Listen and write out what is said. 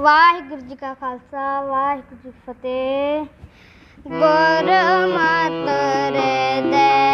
ਵਾਹਿਗੁਰੂ ਜੀ ਕਾ ਖਾਲਸਾ ਵਾਹਿਗੁਰੂ ਜੀ ਫਤਿਹ। ਗੁਰ ਮਾਤਰੇ ਦੇ